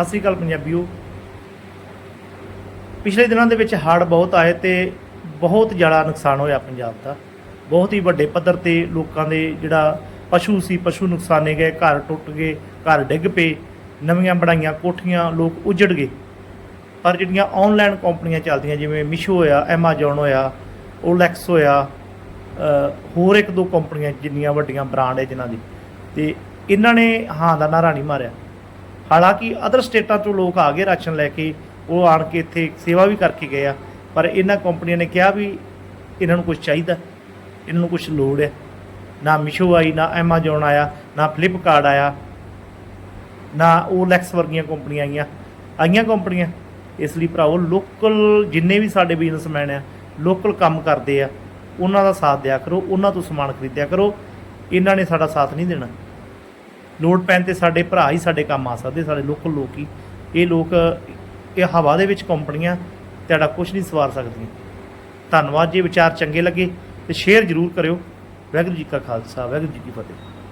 ਸਤਿ ਸ੍ਰੀ ਅਕਾਲ ਪੰਜਾਬੀਓ। ਪਿਛਲੇ ਦਿਨਾਂ ਦੇ ਵਿੱਚ ਹੜ੍ਹ ਬਹੁਤ ਆਏ ਤੇ ਬਹੁਤ ਜ਼ਿਆਦਾ ਨੁਕਸਾਨ ਹੋਇਆ ਪੰਜਾਬ ਦਾ। ਬਹੁਤ ਹੀ ਵੱਡੇ ਪੱਧਰ ਤੇ ਲੋਕਾਂ ਦੇ ਜਿਹੜਾ ਪਸ਼ੂ ਸੀ, ਪਸ਼ੂ ਨੁਕਸਾਨੇ ਗਏ, ਘਰ ਟੁੱਟ ਗਏ, ਘਰ ਡਿੱਗ ਪਏ, ਨਵੀਆਂ ਬਣਾਈਆਂ ਕੋਠੀਆਂ, ਲੋਕ ਉਜੜ ਗਏ। ਪਰ ਜਿਹੜੀਆਂ ਆਨਲਾਈਨ ਕੰਪਨੀਆਂ ਚੱਲਦੀਆਂ, ਜਿਵੇਂ ਮਿਸ਼ੋ ਹੋਇਆ ਐਮਾਜ਼ੋਨ ਹੋਇਆ ਓਲੈਕਸ ਹੋਇਆ ਹੋਰ ਇੱਕ ਦੋ ਕੰਪਨੀਆਂ ਜਿੰਨੀਆਂ ਵੱਡੀਆਂ ਬ੍ਰਾਂਡ ਹੈ ਜਿਨ੍ਹਾਂ ਦੀ। ਤੇ ਇਹਨਾਂ ਨੇ ਹਾਂ ਦਾ ਨਾਰਾ ਨਹੀਂ ਮਾਰਿਆ। ਹਾਲਾਂਕਿ ਅਦਰ ਸਟੇਟਾਂ ਤੋਂ ਲੋਕ ਆ ਗਏ ਰਾਸ਼ਨ ਲੈ ਕੇ, ਉਹ ਆਣ ਕੇ ਇੱਥੇ ਸੇਵਾ ਵੀ ਕਰਕੇ ਗਏ ਆ। ਪਰ ਇਹਨਾਂ ਕੰਪਨੀਆਂ ਨੇ ਕਿਹਾ ਵੀ ਇਹਨਾਂ ਨੂੰ ਕੁਝ ਚਾਹੀਦਾ, ਇਹਨਾਂ ਨੂੰ ਕੁਝ ਲੋੜ ਹੈ। ਨਾ ਮਿਸ਼ੋ ਆਈ, ਨਾ ਐਮਾਜ਼ੋਨ ਆਇਆ, ਨਾ ਫਲਿੱਪਕਾਰਟ ਆਇਆ, ਨਾ ਓਲੈਕਸ ਵਰਗੀਆਂ ਕੰਪਨੀਆਂ ਆਈਆਂ ਆਈਆਂ ਕੰਪਨੀਆਂ। ਇਸ ਲਈ ਭਰਾਓ ਲੋਕਲ ਜਿੰਨੇ ਵੀ ਸਾਡੇ ਬਿਜ਼ਨਸਮੈਨ ਆ ਲੋਕਲ ਕੰਮ ਕਰਦੇ ਆ, ਉਹਨਾਂ ਦਾ ਸਾਥ ਦਿਆ ਕਰੋ, ਉਹਨਾਂ ਤੋਂ ਸਮਾਨ ਖਰੀਦਿਆ ਕਰੋ। ਇਹਨਾਂ ਨੇ ਸਾਡਾ ਸਾਥ ਨਹੀਂ ਦੇਣਾ। ਲੋਡ ਪੈਣ ਤੇ ਸਾਡੇ ਭਰਾ ਹੀ ਸਾਡੇ ਕੰਮ ਆ ਸਕਦੇ, ਸਾਡੇ ਲੋਕਲ ਲੋਕ ਹੀ। ਇਹ ਲੋਕ, ਇਹ ਹਵਾ ਦੇ ਵਿੱਚ ਕੰਪਨੀਆਂ ਤੁਹਾਡਾ ਕੁਝ ਨਹੀਂ ਸਵਾਰ ਸਕਦੀਆਂ। ਧੰਨਵਾਦ, ਜੇ ਵਿਚਾਰ ਚੰਗੇ ਲੱਗੇ ਤੇ ਸ਼ੇਅਰ ਜ਼ਰੂਰ ਕਰਿਓ। ਵਾਹਿਗੁਰੂ ਜੀ ਕਾ ਖਾਲਸਾ, ਵਾਹਿਗੁਰੂ ਜੀ ਕੀ ਫਤਿਹ।